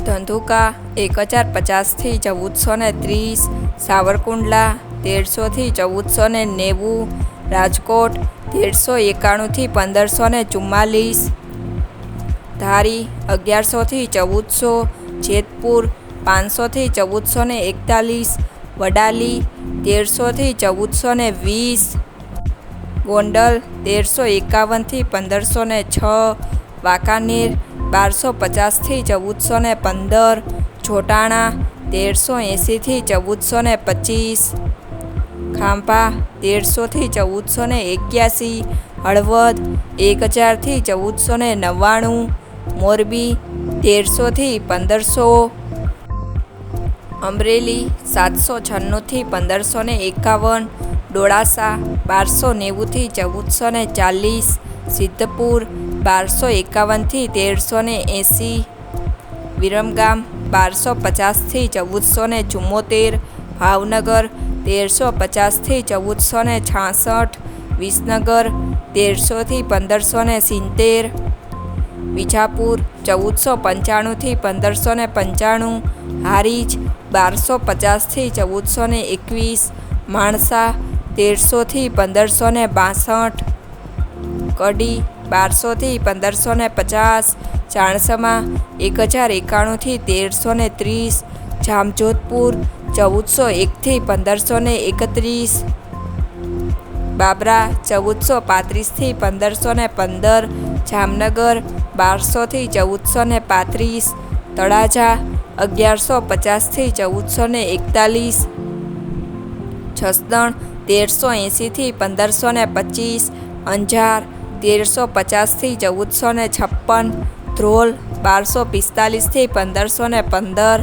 ધંધુકા એક હજાર પચાસથી ચૌદસો ને ત્રીસ, સાવરકુંડલા તેરસોથી ચૌદસો ને નેવું, રાજકોટ તેરસો એકાણુંથી પંદરસો ને ચુમ્માલીસ, ધારી અગિયારસોથી ચૌદસો, જેતપુર પાંચસોથી ચૌદસો ને એકતાલીસ, વડાલી તેરસોથી ચૌદસો ને વીસ, ગોંડલ તેરસો એકાવનથી પંદરસો ને છ, વાંકાનેર બારસો પચાસથી ચૌદસો ને પંદર જોટાણા તેરસો એંસીથી ચૌદસો ને પચીસ, ખાંભા તેરસોથી ચૌદસો ને એક્યાસી, હળવદ એક હજારથી ચૌદસો ને નવ્વાણું, મોરબી તેરસોથી પંદરસો, અમરેલી સાતસો છન્નુંથી પંદરસો ને એકાવન, ડોળાસા બારસો નેવુંથી ચૌદસો ને ચાલીસ, સિદ્ધપુર બારસો એકાવનથી તેરસો ને એંસી, વિરમગામ બારસો પચાસથી ચૌદસો ને ચુમ્મોતેર, ભાવનગર તેરસો પચાસથી ચૌદસો ને છાસઠ, વિસનગર તેરસોથી પંદરસો ને સિત્તેર, વિજાપુર ચૌદસો પંચાણુંથી પંદરસો ને પંચાણું, હારીજ બારસો પચાસથી ચૌદસો ને એકવીસ, માણસા તેરસોથી પંદરસો ને બાસઠ, કડી બારસોથી પંદરસો ને પચાસ, ચાણસમાં એક હજાર એકાણુંથી તેરસો ને ત્રીસ, જામજોધપુર ચૌદસો એકથી પંદરસો ને એકત્રીસ, બાબરા ચૌદસો પાંત્રીસથી પંદરસો ને પંદર, જામનગર બારસોથી ચૌદસો ને પાંત્રીસ, તળાજા અગિયારસો પચાસથી ચૌદસો ને એકતાલીસ, જસદણ તેરસો એંસીથી પંદરસો ને પચીસ, અંજાર તેરસો પચાસથી ચૌદસો ને છપ્પન ધ્રોલ બારસો પિસ્તાલીસથી પંદરસો ને પંદર.